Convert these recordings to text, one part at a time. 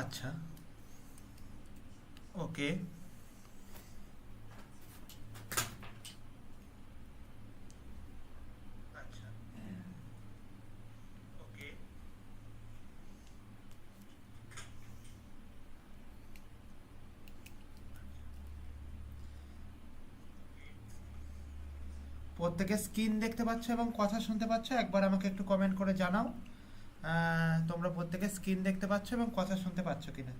আচ্ছা। ওকে। আচ্ছা। ওকে। প্রত্যেকে স্ক্রিন দেখতে পাচ্ছ এবং কথা শুনতে পাচ্ছ? একবার আমাকে একটু কমেন্ট করে জানাও। তোমরা প্রত্যেকে স্ক্রিন দেখতে পাচ্ছ এবং কথা শুনতে পাচ্ছ কিনা?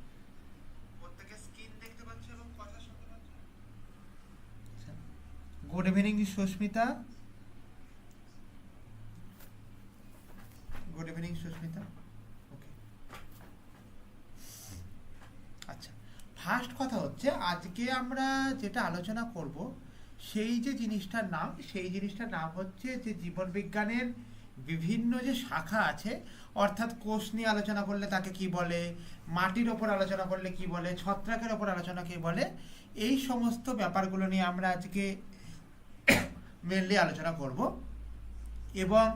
Good evening Susmita. Good evening Susmita. Okay আচ্ছা। ফার্স্ট কথা হচ্ছে আজকে আমরা যেটা আলোচনা করব সেই যে জিনিসটার নাম সেই জিনিসটার নাম হচ্ছে যে জীবন বিজ্ঞানের বিভিন্ন যে শাখা আছে, অর্থাৎ কোষ নিয়ে আলোচনা করলে তাকে কি বলে, মাটির ওপর আলোচনা করলে কি বলে, ছত্রাকের ওপর আলোচনা কি বলে, এই সমস্ত ব্যাপারগুলো নিয়ে আমরা আজকে মেনলি আলোচনা করব। এবং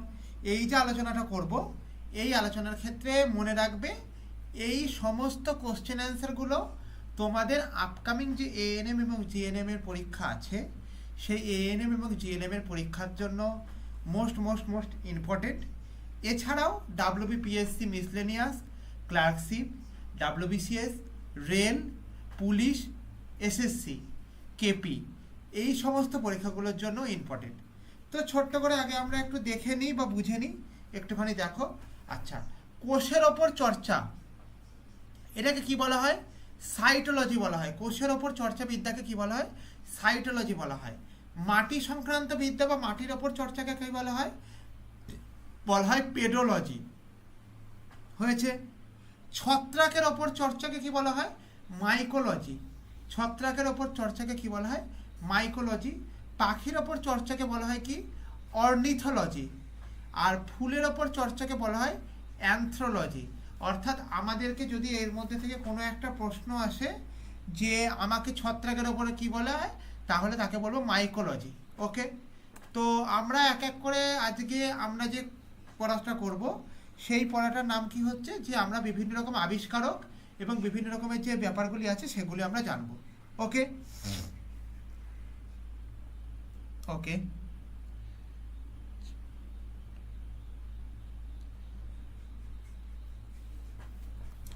এই যে আলোচনাটা করব, এই আলোচনার ক্ষেত্রে মনে রাখবে, এই সমস্ত কোশ্চেন অ্যান্সারগুলো তোমাদের আপকামিং যে এএনএম এবং জিএনএম এর পরীক্ষা আছে, সেই এএনএম এবং জিএনএম এর পরীক্ষার জন্য মোস্ট মোস্ট মোস্ট ইম্পর্টেন্ট এছাড়াও WBPSC miscellaneous clerkship WBCS rail police SSC KP এই সমস্ত পরীক্ষাগুলোর জন্য ইম্পর্টেন্ট তো ছোট্ট করে আগে আমরা একটু দেখে নিই বা বুঝে নিই, একটুখানি দেখো। আচ্ছা কোষের ওপর চর্চা, এটাকে কি বলা হয়? সাইটোলজি বলা হয়। কোষের ওপর চর্চা বিদ্যাকে কি বলা হয়? সাইটোলজি বলা হয়। মাটি সংক্রান্ত বিদ্যা বা মাটির ওপর চর্চাকে কি বলা হয়? বলা হয় পেডোলজি। হয়েছে? ছত্রাকের ওপর চর্চাকে কি বলা হয়? মাইকোলজি। ছত্রাকের ওপর চর্চাকে কি বলা হয়? মাইকোলজি। পাখির ওপর চর্চাকে বলা হয় কি? অর্নিথোলজি। আর ফুলের ওপর চর্চাকে বলা হয় অ্যান্থ্রোলজি। অর্থাৎ আমাদেরকে যদি এর মধ্যে থেকে কোনো একটা প্রশ্ন আসে যে আমাকে ছত্রাকের ওপরে কি বলা হয়? তাহলে তাকে বলব মাইকোলজি ওকে তো আমরা এক এক করে আজকে আমরা যে পড়াটা করব, সেই পড়াটার নাম কি হচ্ছে? যে আমরা বিভিন্ন রকম আবিষ্কারক এবং বিভিন্ন রকমের যে ব্যাপারগুলি আছে সেগুলি আমরা জানব ওকে ওকে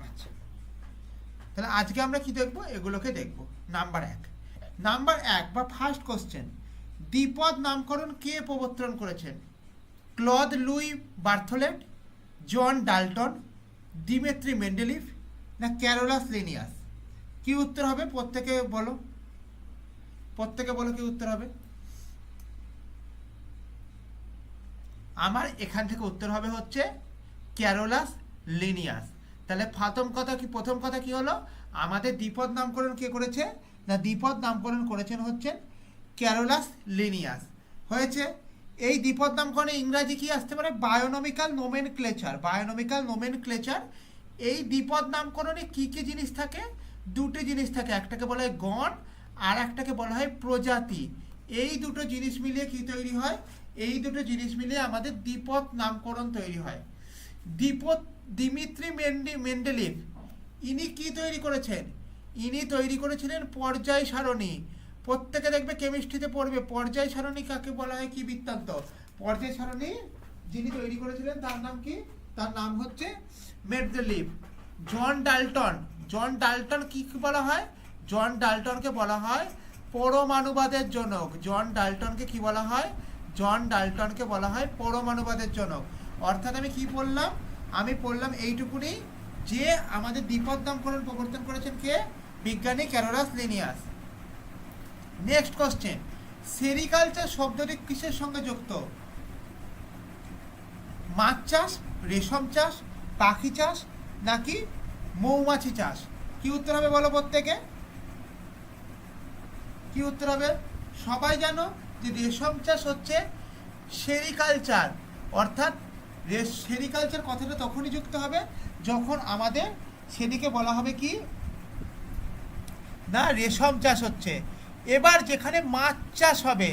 আচ্ছা। তাহলে আজকে আমরা কি দেখব? এগুলোকে দেখব। নাম্বার এক। নাম্বার এক বা ফার্স্ট কোশ্চেন দ্বিপদ নামকরণ কে প্রবর্তন করেছেন? Claude Louis Berthollet, John Dalton Dmitri Mendeleev, না ক্যারোলাস লিনিয়াস? কি উত্তর হবে? প্রত্যেকে বলো। প্রত্যেকে বলো কি উত্তর হবে? আমার এখান থেকে উত্তর হবে হচ্ছে ক্যারোলাস লিনিয়াস। তাহলে প্রথম কথা কি, প্রথম কথা কি হলো? আমাদের দ্বিপদ নামকরণ কে করেছে? না, দ্বিপদ নামকরণ করেছেন হচ্ছেন ক্যারোলাস লিনিয়াস হয়েছে? এই দ্বিপদ নামকরণে ইংরাজি কি আসতে পারে? বায়োনমিক্যাল নোমেন ক্লেচার বায়োনমিক্যাল নোমেন ক্লেচার এই দ্বিপদ নামকরণে কি কি জিনিস থাকে? দুটো জিনিস থাকে। একটাকে বলা হয় গণ, আর একটাকে বলা হয় প্রজাতি। এই দুটো জিনিস মিলিয়ে কি তৈরি হয়? এই দুটো জিনিস মিলিয়ে আমাদের দ্বিপদ নামকরণ তৈরি হয়। দ্বিপদ, দিমিত্রি মেন্ডি, মেন্ডেলিভ, ইনি কি তৈরি করেছেন? ইনি তৈরি করেছিলেন পর্যায় সারণী। প্রত্যেকে দেখবে কেমিস্ট্রিতে পড়বে। পর্যায় সারণী কাকে বলা হয়? কি বৃত্তান্ত? পর্যায় সারণী যিনি তৈরি করেছিলেন, তার নাম কি? তার নাম হচ্ছে মেডলিভ জন ডাল্টন। জন ডাল্টন কি কি বলা হয়? জন ডাল্টনকে বলা হয় পরমাণুবাদের জনক। জন ডাল্টনকে কি বলা হয়? জন ডাল্টনকে বলা হয় পরমাণুবাদের জনক। অর্থাৎ আমি কি বললাম আমি পড়লাম এইটুকুনি যে আমাদের দ্বিপদ নামকরণ প্রবর্তন করেছেন কে? বিজ্ঞানী Carolus Linnaeus. Next question sericulture শব্দটি কিসের সঙ্গে যুক্ত? মাছ চাষ, রেশম চাষ, পাখি চাষ, নাকি মৌমাছি চাষ? কি উত্তর হবে বলো প্রত্যেকে? কি উত্তর হবে? সবাই জানো যে রেশম চাষ হচ্ছে সেরিকালচার অর্থাৎ সেরিকালচার কথাটা তখনই যুক্ত হবে যখন আমাদের সেদিকে বলা হবে কি? না রেশম চাষ হচ্ছে। এবার যেখানে মাছ চাষ হবে,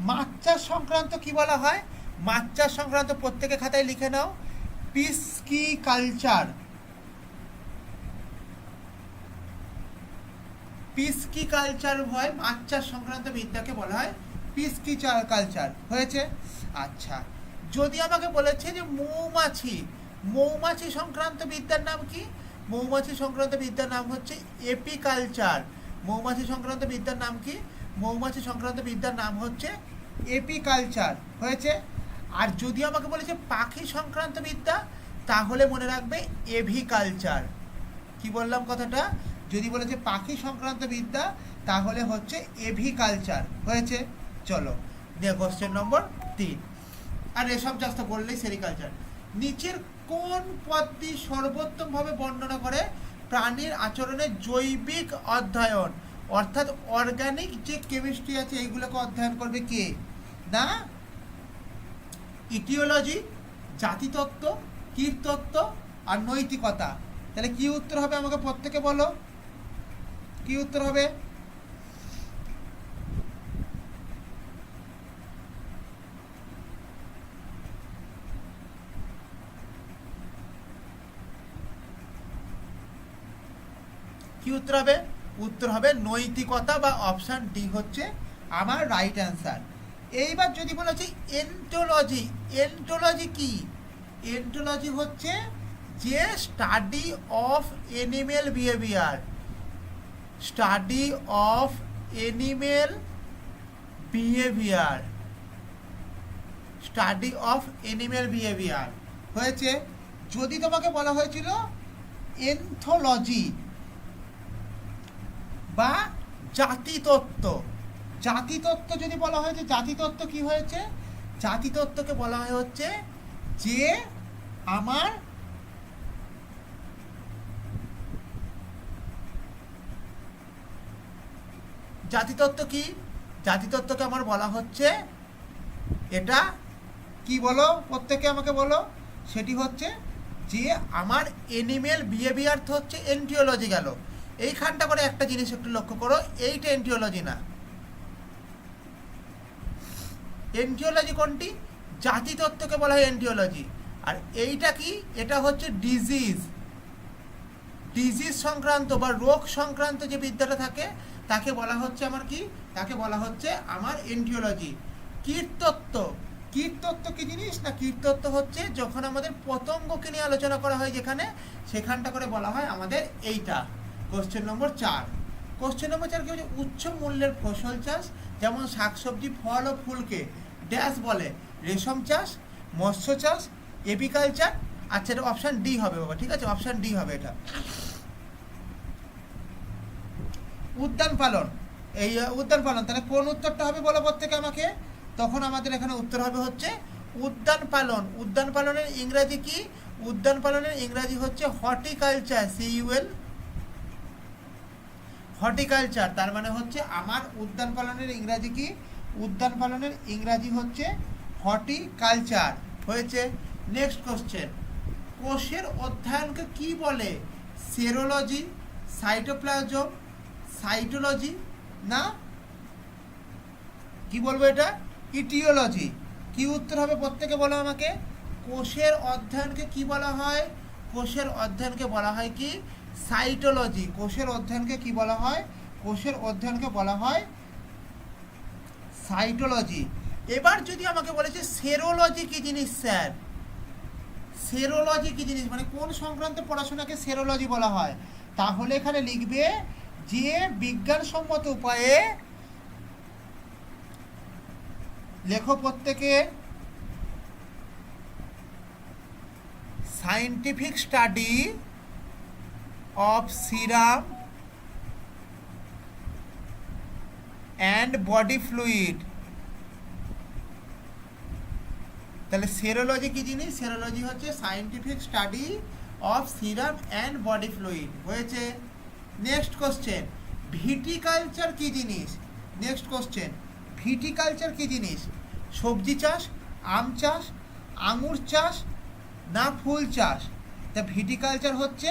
মাছ চাষ সংক্রান্ত কি বলা হয়? মাছ চাষ সংক্রান্ত প্রত্যেকে খাতায় লিখে নাও। Pisciculture? Pisciculture হয়? মাছ চাষ সংক্রান্ত বিদ্যাকে বলা হয় পিসকি কালচার। হয়েছে? আচ্ছা। যদি আমাকে বলেছে যে মৌমাছি মৌমাছি সংক্রান্ত বিদ্যার নাম কি? মৌমাছি সংক্রান্ত বিদ্যার নাম হচ্ছে এপিকালচার। মৌমাছি সংক্রান্ত বিদ্যার নাম কি? মৌমাছি সংক্রান্ত বিদ্যার নাম হচ্ছে এপিকালচার। হয়েছে? আর যদি আমাকে বলেছে পাখি সংক্রান্ত বিদ্যা, তাহলে মনে রাখবে এভিকালচার। কি বললাম কথাটা? যদি বলেছে পাখি সংক্রান্ত বিদ্যা, তাহলে হচ্ছে এভিকালচার। হয়েছে? চলো কোশ্চেন নম্বর তিন। আর এসব জাস্ট বললেই সেরিকালচার। নিচের কোন পদটি সর্বোত্তমভাবে বর্ণনা করে? প্রাণীর আচরণের জৈবিক অধ্যয়ন। অর্থাৎ অর্গানিক যে কেমিস্ট্রি আছে, এইগুলোকে অধ্যয়ন করবে কে? না? ইটিওলজি জাতিতত্ত্ব কীর্তত্ত্ব আর নৈতিকতা। তাহলে কি উত্তর হবে আমাকে প্রত্যেকে বলো? কি উত্তর হবে? কি উত্তর হবে? উত্তর হবে নৈতিকতা বা অপশান ডি হচ্ছে আমার রাইট অ্যান্সার এইবার যদি বলা হচ্ছে এন্টোলজি এন্টোলজি কি? এন্টোলজি হচ্ছে যে study of animal behaviour study of animal behaviour study of animal behaviour হয়েছে? যদি তোমাকে বলা হয়েছিল এনথোলজি বা জাতিতত্ত্ব। জাতিতত্ত্ব যদি বলা হয় যে জাতিতত্ত্ব কি হয়েছে? জাতিতত্ত্বকে বলা হয় হচ্ছে যে আমার জাতিতত্ত্ব কি? জাতিতত্ত্বকে আমার বলা হচ্ছে এটা কি বলো? প্রত্যেকে আমাকে বলো। সেটি হচ্ছে যে আমার এনিমেল বিহেভিয়ার হচ্ছে এন্টিওলজি গেল এইখানটা করে একটা জিনিস একটু লক্ষ্য করো, এইটা এন্টিওলজি না। এন্টিওলজি কোনটি? জাতিতত্ত্বকে বলা হয় এন্টিওলজি আর এইটা কি? এটা হচ্ছে ডিজিজ ডিজিজ সংক্রান্ত বা রোগ সংক্রান্ত যে বিদ্যাটা থাকে, তাকে বলা হচ্ছে আমার কি? তাকে বলা হচ্ছে আমার এন্টিওলজি কীর্তত্ত্ব কীটতত্ত্ব কি জিনিস? না কীটতত্ত্ব হচ্ছে যখন আমাদের পতঙ্গকে নিয়ে আলোচনা করা হয় যেখানে, সেখানটা করে বলা হয় আমাদের এইটা। কোশ্চেন নম্বর চার। কোশ্চেন নম্বর চার কি হচ্ছে উচ্চ মূল্যের ফসল চাষ, যেমন শাকসবজি, ফল ও ফুলকে। ড্যাশ বলে, রেশম চাষ, মৎস্য চাষ, এপিকালচার। আচ্ছা এটা অপশান ডি হবে বাবা, ঠিক আছে? অপশান ডি হবে এটা। উদ্যান পালন। এই উদ্যান পালন, তাহলে কোন উত্তরটা হবে বলো প্রত্যেকে আমাকে? তখন আমাদের এখানে উত্তর হবে হচ্ছে, উদ্যান পালন। উদ্যান পালনের ইংরাজি কি? উদ্যান পালনের ইংরাজি হচ্ছে হর্টিকালচার সিইউএল হর্টিকালচার, তার মানে হচ্ছে আমার উদ্যান পালনের ইংরাজি কি? উদ্যান পালনের ইংরাজি হচ্ছে হর্টিকালচার। হয়েছে নেক্সট কোশ্চেন। কোষের অধ্যয়নকে কি বলে? সেরোলজি, সাইটোপ্লাজম, সাইটোলজি না? কি বলব এটা? ইটিওলজি। কি উত্তর হবে প্রত্যেকে বলো আমাকে? কোষের অধ্যয়নকে কি বলা হয়? কোষের অধ্যয়নকে বলা হয় কি? সাইটোলজি, কোষের অধ্যয়নকে কি বলা হয়? কোষের অধ্যয়নকে বলা হয় সাইটোলজি। এবার যদি আমাকে বলেছে সেরোলজি কি জিনিস, স্যার? সেরোলজি কি জিনিস? মানে কোন সংক্রান্ত পড়াশোনাকে সেরোলজি বলা হয়? তাহলে এখানে লিখবে যে বিজ্ঞানসম্মত উপায়ে লেখো প্রত্যেকে scientific study of serum and body fluid তাহলে সেরোলজি কি জিনিস? সেরোলজি হচ্ছে scientific study of serum and body fluid হয়েছে? নেক্সট কোশ্চেন ভিটিকালচার কি জিনিস? নেক্সট কোশ্চেন ভিটিকালচার কি জিনিস? সবজি চাষ, আম চাষ, আঙুর চাষ না ফুল চাষ? তা ভিটিকালচার হচ্ছে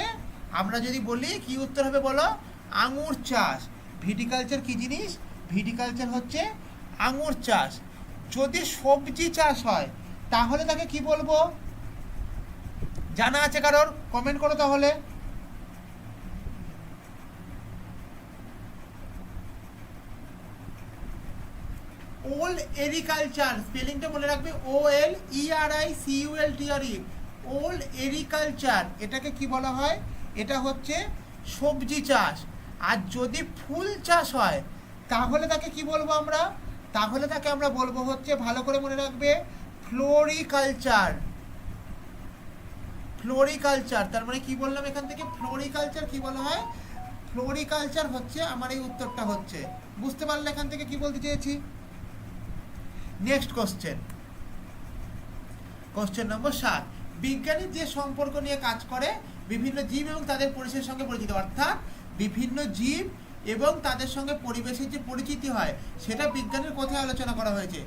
আমরা যদি বলি, কি উত্তর হবে বলো? আঙুর চাষ। ভিটিকালচার কি জিনিস? ভিটিকালচার হচ্ছে আঙুর চাষ। যদি সবজি চাষ হয়, তাহলে তাকে কি বলব? জানা আছে কারোর? কমেন্ট করো তাহলে। ওল্ড এগ্রিকালচার স্পেলিংটা বলে রাখবে O L E R I C U E ওল এরিকালচার এটাকে কি বলা হয়? এটা হচ্ছে সবজি চাষ। আর যদি ফুল চাষ হয়, তাহলে তাকে কি বলব আমরা? তাহলে তাকে আমরা বলব হচ্ছে, ভালো করে মনে রাখবে, ফ্লোরিকালচার। ফ্লোরিকালচার, তার মানে কি বললাম এখান থেকে? ফ্লোরিকালচার কি বলা হয়? ফ্লোরিকালচার হচ্ছে, আমার এই উত্তরটা হচ্ছে। বুঝতে পারলে এখান থেকে কি বলতে চেয়েছি? নেক্সট কোশ্চেন কোশ্চেন নম্বর সাত। বিজ্ঞানী যে সম্পর্ক নিয়ে কাজ করে বিভিন্ন জীব এবং তাদের পরিবেশের সঙ্গে পরিচিত, অর্থাৎ বিভিন্ন জীব এবং তাদের সঙ্গে পরিবেশের যে পরিচিতি হয়, সেটা বিজ্ঞানের কোথায় আলোচনা করা হয়েছে।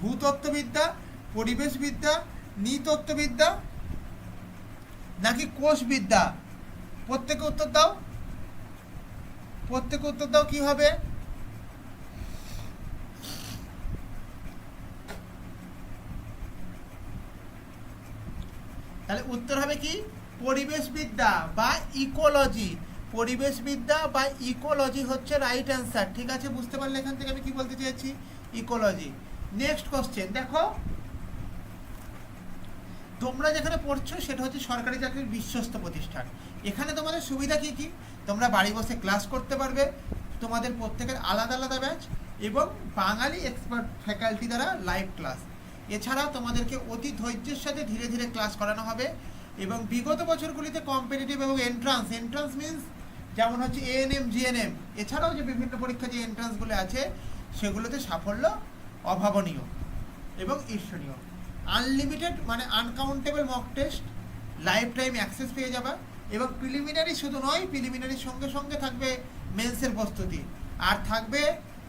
ভূতত্ত্ববিদ্যা, পরিবেশবিদ্যা, নৃতত্ত্ববিদ্যা নাকি কোষবিদ্যা? প্রত্যেকে উত্তর দাও। প্রত্যেকে উত্তর দাও কি হবে? তাহলে উত্তর হবে কি? পরিবেশবিদ্যা বা ইকোলজি। পরিবেশবিদ্যা বা ইকোলজি হচ্ছে রাইট অ্যান্সার ঠিক আছে? বুঝতে পারলে এখান থেকে আমি কি বলতে চেয়েছি ইকোলজি। নেক্সট কোশ্চেন দেখো। তোমরা যেখানে পড়ছো, সেটা হচ্ছে সরকারি চাকরির বিশ্বস্ত প্রতিষ্ঠান। এখানে তোমাদের সুবিধা কি কি? তোমরা বাড়ি বসে ক্লাস করতে পারবে, তোমাদের প্রত্যেকের আলাদা আলাদা ব্যাচ এবং বাঙালি এক্সপার্ট ফ্যাকাল্টি দ্বারা লাইভ ক্লাস এছাড়াও তোমাদেরকে অতি ধৈর্যের সাথে ধীরে ধীরে ক্লাস করানো হবে। এবং বিগত বছরগুলিতে কম্পিটিটিভ এবং এন্ট্রান্স এন্ট্রান্স মিন্স যেমন হচ্ছে এএনএম জিএনএম এছাড়াও যে বিভিন্ন পরীক্ষা যে এন্ট্রান্সগুলো আছে, সেগুলোতে সাফল্য অভাবনীয় এবং ঈর্ষণীয়। আনলিমিটেড মানে uncountable mock test lifetime access পেয়ে যাবা এবং প্রিলিমিনারি শুধু নয় প্রিলিমিনারির সঙ্গে সঙ্গে থাকবে মেন্সের প্রস্তুতি। আর থাকবে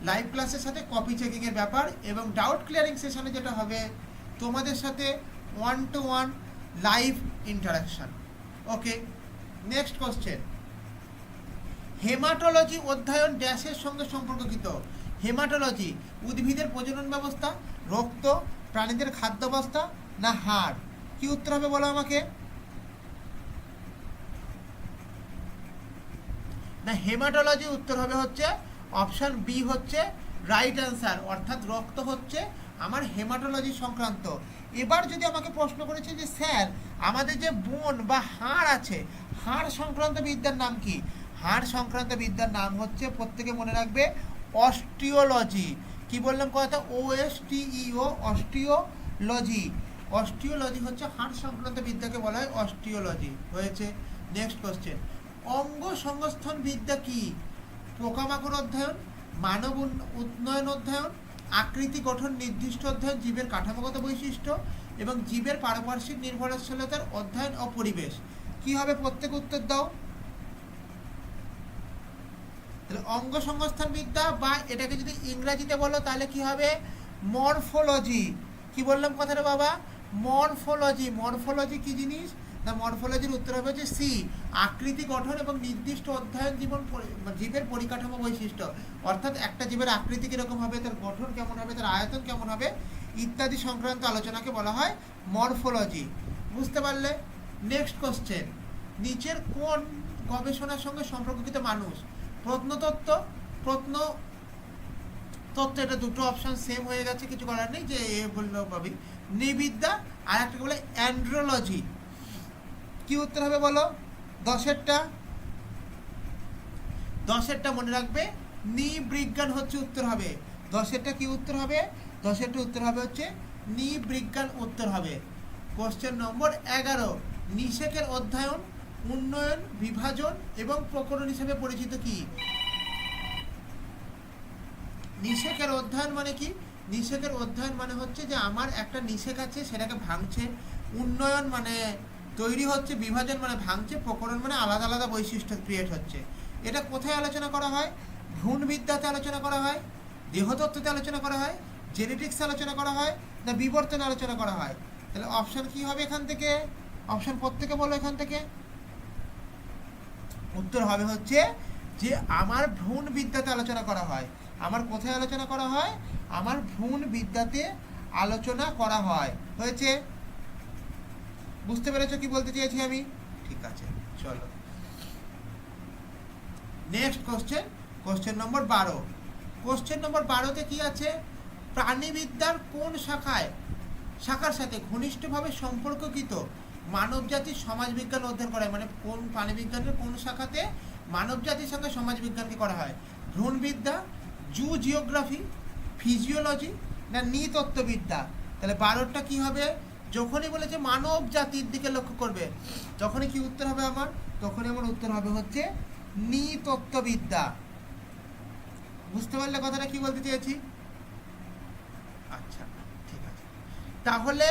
লাইভ ক্লাসের সাথে কপি চেকিংয়ের ব্যাপার এবং ডাউট ক্লিয়ারিং সেশনে যেটা হবে, তোমাদের সাথে one to one live interaction okay next question haematology অধ্যয়ন ড্যাশের সঙ্গে সম্পর্কিত। হেমাটোলজি উদ্ভিদের প্রজনন ব্যবস্থা, রক্ত, প্রাণীদের খাদ্যাবস্থা না হাড়? কি উত্তর হবে বলো আমাকে? না হেমাটোলজি উত্তর হবে হচ্ছে অপশান বি হচ্ছে রাইট অ্যান্সার অর্থাৎ রক্ত হচ্ছে আমার হেমাটোলজি সংক্রান্ত। এবার যদি আমাকে প্রশ্ন করেছে যে, স্যার, আমাদের যে বোন বা হাড় আছে, হাড় সংক্রান্ত বিদ্যার নাম কি? হাড় সংক্রান্ত বিদ্যার নাম হচ্ছে, প্রত্যেকে মনে রাখবে, অস্টিওলজি। কি বললাম কথা ও এস টি ইও অস্টিওলজি। অস্টিওলজি হচ্ছে হাড় সংক্রান্ত বিদ্যাকে বলা হয় অস্টিওলজি। হয়েছে? নেক্সট কোশ্চেন অঙ্গ সংস্থান বিদ্যা কি? পোকামাকড় অধ্যয়ন, মানব উন- উন্নয়ন অধ্যয়ন আকৃতি গঠন নির্দিষ্ট অধ্যয়ন জীবের কাঠামোগত বৈশিষ্ট্য এবং জীবের পারপার্শ্বিক নির্ভরশীলতার অধ্যয়ন ও পরিবেশ। কি হবে? প্রত্যেক উত্তর দাও। তাহলে অঙ্গ সংস্থান বিদ্যা বা এটাকে যদি ইংরাজিতে বলো, তাহলে কি হবে? মরফোলজি। কি বললাম কথাটা বাবা? মরফোলজি। মরফোলজি কি জিনিস? না মরফোলজির উত্তর হবে হচ্ছে সি আকৃতি গঠন এবং নির্দিষ্ট অধ্যয়ন জীবন পরি- জীবের পরিকাঠামো বৈশিষ্ট্য। অর্থাৎ একটা জীবের আকৃতি কীরকম হবে, তার গঠন কেমন হবে, তার আয়তন কেমন হবে, ইত্যাদি সংক্রান্ত আলোচনাকে বলা হয় মরফোলজি। বুঝতে পারলে? নেক্সট কোশ্চেন নিচের কোন গবেষণার সঙ্গে সম্পর্কিত মানুষ? প্রত্নতত্ত্ব, প্রত্ন তত্ত্ব, এটা দুটো অপশান সেম হয়ে গেছে, কিছু করার নেই, যে এ বললেও পাবি নিবিদ্যা, আর একটা বলে অ্যান্ড্রোলজি কি উত্তর হবে বলো? দশেরটা? দশেরটা মনে রাখবে? নিবৃজ্ঞান হচ্ছে উত্তর হবে। দশেরটা কি উত্তর হবে? দশেরটা উত্তর হবে হচ্ছে নিবৃজ্ঞান উত্তর হবে। কোশ্চেন নম্বর এগারো। নিষেকের অধ্যয়ন, উন্নয়ন, বিভাজন এবং প্রকরণ হিসেবে পরিচিত কি? নিষেকের অধ্যয়ন মানে কি? নিষেকের অধ্যয়ন মানে হচ্ছে যে আমার একটা নিষেক আছে, সেটাকে ভাঙছে। উন্নয়ন মানে তৈরি হচ্ছে বিভাজন মানে ভাঙছে, প্রকরণ মানে আলাদা আলাদা বৈশিষ্ট্য ক্রিয়েট হচ্ছে। এটা কোথায় আলোচনা করা হয়? ভ্রূণবিদ্যাতে আলোচনা করা হয়, দেহতত্ত্বতে আলোচনা করা হয় জেনেটিক্স আলোচনা করা হয়, না বিবর্তন আলোচনা করা হয়? তাহলে অপশান কি হবে এখান থেকে? অপশান প্রত্যেকে বলো এখান থেকে। উত্তর হবে হচ্ছে যে আমার ভ্রূণ বিদ্যাতে আলোচনা করা হয়। আমার কোথায় আলোচনা করা হয়? আমার ভ্রূণ বিদ্যাতে আলোচনা করা হয়। হয়েছে? বুঝতে পেরেছ কি বলতে চেয়েছি আমি? ঠিক আছে, চলো। নেক্সট কোশ্চেন কোশ্চেন নম্বর বারো। কোশ্চেন নম্বর বারোতে কি আছে? প্রাণীবিদ্যার কোন শাখায়? শাখার সাথে ঘনিষ্ঠভাবে সম্পর্ককৃত মানবজাতির সমাজবিজ্ঞান অধ্যয়ন করা হয়। মানে কোন প্রাণীবিজ্ঞানের কোন শাখাতে মানবজাতির সঙ্গে সমাজবিজ্ঞানকে করা হয়? ভ্রূণবিদ্যা, জু জিওগ্রাফি, ফিজিওলজি, না নৃতত্ত্ববিদ্যা? তাহলে বারোটা কি হবে? যখনই বলেছে মানব জাতির দিকে লক্ষ্য করবে যখনই কি উত্তর হবে আমার? তখনই আমার উত্তর হবে হচ্ছে নৃতত্ত্ববিদ্যা। বুঝতে পারলে কথাটা কি বলতে চেয়েছি? আচ্ছা ঠিক আছে। তাহলে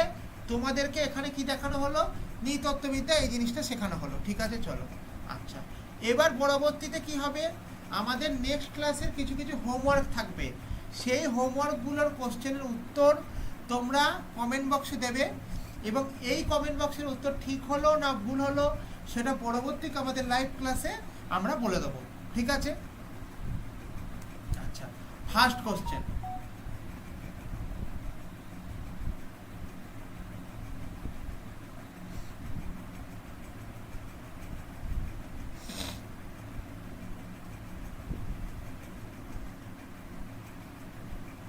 তোমাদেরকে এখানে কি দেখানো হলো? নৃতত্ত্ববিদ্যা, এই জিনিসটা শেখানো হলো। ঠিক আছে, চলো। আচ্ছা এবার পরবর্তীতে কি হবে? আমাদের নেক্সট ক্লাসের কিছু কিছু হোমওয়ার্ক থাকবে। সেই হোমওয়ার্কগুলোর কোশ্চেনের উত্তর তোমরা কমেন্ট বক্সে দেবে এবং এই কমেন্ট বক্সের উত্তর ঠিক হলো না ভুল হলো সেটা পরবর্তী আমাদের লাইভ ক্লাসে আমরা বলে দেবো। ঠিক আছে? আচ্ছা ফার্স্ট কোশ্চেন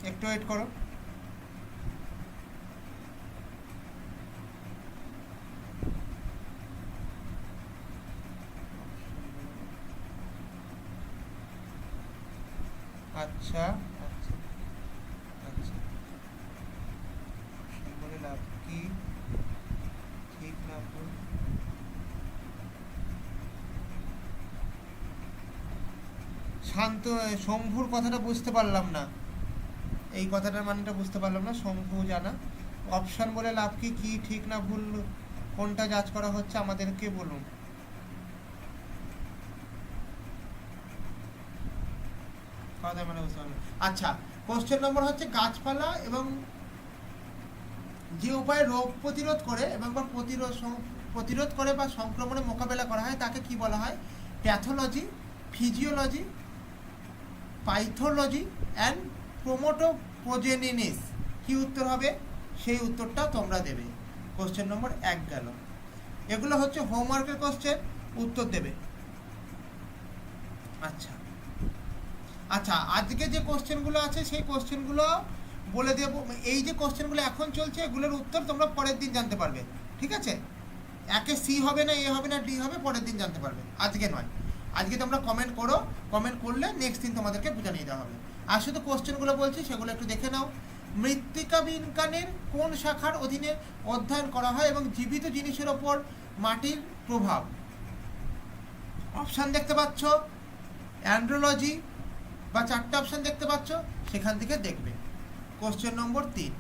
একটু ওয়েট করো। আচ্ছা আচ্ছা আচ্ছা। শান্ত শম্ভুর কথাটা বুঝতে পারলাম না। এই কথাটার মানেটা বুঝতে পারলাম না, শম্ভু জানা। অপশন বলে লাভ কি কি ঠিক না ভুল, কোনটা যাচ করা হচ্ছে আমাদেরকে বলুন। কথা মানে বুঝতে পারলাম। আচ্ছা কোশ্চেন নম্বর হচ্ছে গাছপালা এবং যে উপায়ে রোগ প্রতিরোধ করে এবং প্রতিরোধ প্রতিরোধ করে বা সংক্রমণে মোকাবেলা করা হয়, তাকে কি বলা হয়? প্যাথোলজি ফিজিওলজি পাইথোলজি অ্যান্ড প্রোমোটোপ্রোজেনিনিস কি উত্তর হবে? সেই উত্তরটা তোমরা দেবে। কোশ্চেন নম্বর এক গেল। এগুলো হচ্ছে হোমওয়ার্কের কোশ্চেন উত্তর দেবে। আচ্ছা আচ্ছা আজকে যে কোশ্চেনগুলো আছে, সেই কোশ্চেনগুলো বলে দেবো। এই যে কোশ্চেনগুলো এখন চলছে, এগুলোর উত্তর তোমরা পরের দিন জানতে পারবে। ঠিক আছে? একে সি হবে না এ হবে না ডি হবে, পরের দিন জানতে পারবে। আজকে নয়। আজকে তোমরা কমেন্ট করো। কমেন্ট করলে নেক্সট দিন তোমাদেরকে জানিয়ে দেওয়া হবে। আর শুধু কোশ্চেনগুলো বলছি, সেগুলো একটু দেখে নাও। মৃত্তিকা বিজ্ঞানের কোন শাখার অধীনে অধ্যয়ন করা হয় এবং জীবিত জিনিসের ওপর মাটির প্রভাব? অপশান দেখতে পাচ্ছ। অ্যান্ড্রোলজি বা চারটে অপশান দেখতে পাচ্ছ, সেখান থেকে দেখবে। কোশ্চেন নম্বর তিন।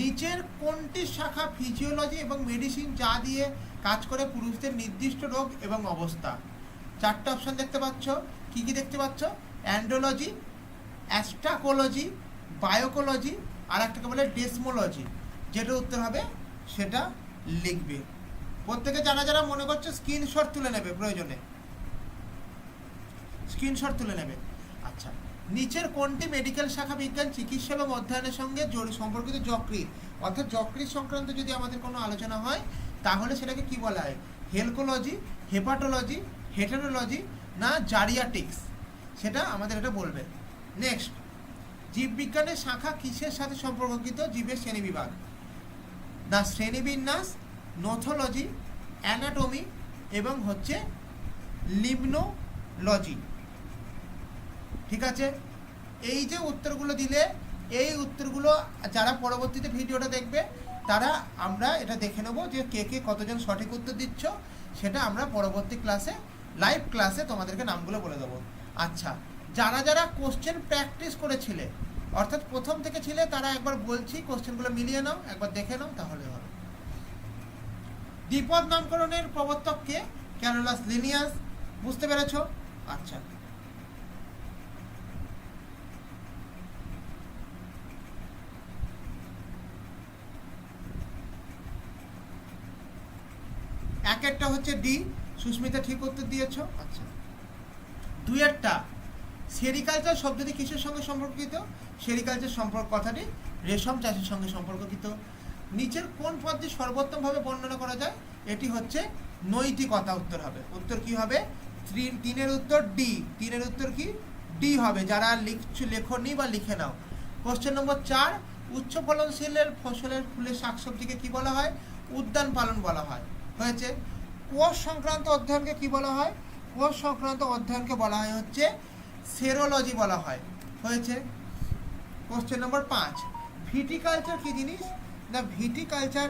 নিচের কোনটি শাখা ফিজিওলজি এবং মেডিসিন যা দিয়ে কাজ করে পুরুষদের নির্দিষ্ট রোগ এবং অবস্থা? চারটে অপশন দেখতে পাচ্ছ। কি কি দেখতে পাচ্ছ? অ্যান্ড্রোলজি অ্যাস্ট্রাকোলজি বায়োকোলজি আর একটাকে বলে ডেসমোলজি যেটা উত্তর হবে, সেটা লিখবে। প্রত্যেকে যারা যারা মনে করছে স্ক্রিনশট তুলে নেবে প্রয়োজনে। স্ক্রিনশট তুলে নেবে। আচ্ছা নিচের কোনটি মেডিকেল শাখা বিজ্ঞান, চিকিৎসা এবং অধ্যয়নের সঙ্গে সম্পর্কিত যকৃত অর্থাৎ যকৃত সংক্রান্ত যদি আমাদের কোনো আলোচনা হয়, তাহলে সেটাকে কি বলা হয়? হেলকোলজি, হেপাটোলজি, হেটারোলজি না জারিয়াটিক্স? সেটা আমাদের এটা বলবে। নেক্সট, জীববিজ্ঞানের শাখা কিসের সাথে সম্পর্কিত? জীবের শ্রেণীবিভাগ। দ্য শ্রেণীবিন্যাস, নোথোলজি, অ্যানাটমি এবং হচ্ছে লিমনোলজি। ঠিক আছে? এই যে উত্তরগুলো দিলে, এই উত্তরগুলো যারা পরবর্তীতে ভিডিওটা দেখবে, তারা আমরা এটা দেখে নেব যে কে কে কতজন সঠিক উত্তর দিচ্ছ। সেটা আমরা পরবর্তী ক্লাসে লাইভ ক্লাসে তোমাদেরকে নামগুলো বলে দেবো। আচ্ছা যারা যারা কোশ্চেন প্র্যাকটিস করেছিলে, অর্থাৎ প্রথম থেকে ছিলে, তারা একবার বলছি কোশ্চেনগুলো মিলিয়ে নাও, একবার দেখে নাও, তাহলে হবে। দ্বিপদ নামকরণের প্রবর্তক কে? ক্যারোলাস লিনিয়াস বুঝতে পেরেছ? আচ্ছা। একটা হচ্ছে ডি, সুস্মিতা ঠিক উত্তর দিয়েছ? আচ্ছা। দুই একটা, সেরিকালচার শব্দটি কিসের সঙ্গে সম্পর্কিত? সেরিকালচার সম্পর্ক কথাটি রেশম চাষের সঙ্গে সম্পর্কিত। নিচের কোন পদটি সর্বোত্তমভাবে বর্ণনা করা যায়? এটি হচ্ছে নৈতিকতা উত্তর হবে। উত্তর কি হবে? তিন- তিনের উত্তর ডি। তিনের উত্তর কি? ডি হবে। যারা লিখছো, লেখনি বা লিখে নাও। কোশ্চেন নম্বর চার, উচ্চ ফলনশীলের ফসলের ফুলের শাকসবজিকে কি বলা হয়? উদ্যান পালন বলা হয়। হয়েছে। কোষ সংক্রান্ত অধ্যয়নকে কি বলা হয়? কোষ সংক্রান্ত অধ্যয়নকে বলা হয় হচ্ছে সেরোলজি বলা হয়। হয়েছে? কোশ্চেন নম্বর পাঁচ। ভিটিকালচার কি জিনিস? না ভিটিকালচার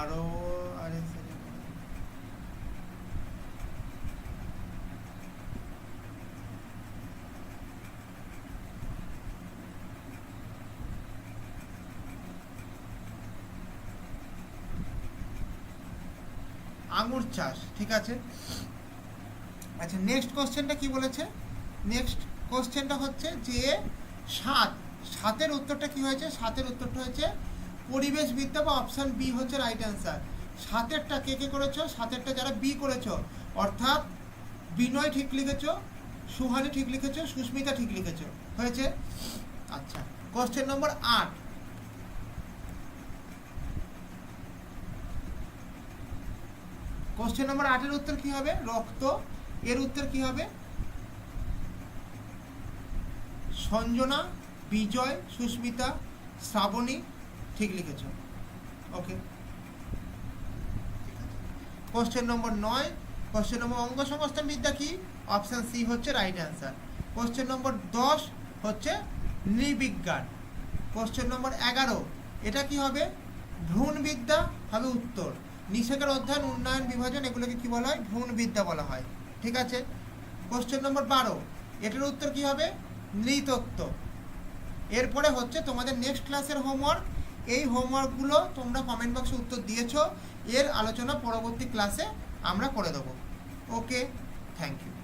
আরও আরে আঙুর চাষ, ঠিক আছে? আচ্ছা নেক্সট কোশ্চেনটা কি বলেছে? নেক্সট কোশ্চেনটা হচ্ছে যে সাত, সাতের উত্তরটা কি হয়েছে? সাতের উত্তরটা হয়েছে পরিবেশবিদ্যা বা অপশান বি হচ্ছে রাইট অ্যান্সার সাতেরটা কে কে করেছ? সাতেরটা যারা বি করেছ, অর্থাৎ বিনয় ঠিক লিখেছো, সুহানি ঠিক লিখেছো, সুস্মিতা ঠিক লিখেছো। হয়েছে? আচ্ছা কোশ্চেন নম্বর আট। কোশ্চেন নম্বর আটের উত্তর কি হবে? রক্ত। এর উত্তর কি হবে? সঞ্জনা, বিজয়, সুস্মিতা, শ্রাবণী ঠিক লিখেছ। ওকে কোশ্চেন নম্বর নয়। কোশ্চেন নম্বর অঙ্গ সংস্থান বিদ্যা কি? অপশন সি হচ্ছে রাইট অ্যান্সার কোশ্চেন নম্বর দশ হচ্ছে নৃবিজ্ঞান। কোশ্চেন নম্বর এগারো, এটা কি হবে? ভ্রূণবিদ্যা হবে উত্তর। নিষেকের অধ্যয়ন, উন্নয়ন, বিভাজন, এগুলোকে কি বলা হয়? ভ্রূণবিদ্যা বলা হয়। ঠিক আছে? কোশ্চেন নম্বর বারো, এটার উত্তর কি হবে? নৃতত্ত্ব। এরপরে হচ্ছে তোমাদের নেক্সট ক্লাসের হোমওয়ার্ক এই হোমওয়ার্কগুলো তোমরা কমেন্ট বক্সে উত্তর দিয়েছ। এর আলোচনা পরবর্তী ক্লাসে আমরা করে দেবো। Okay thank you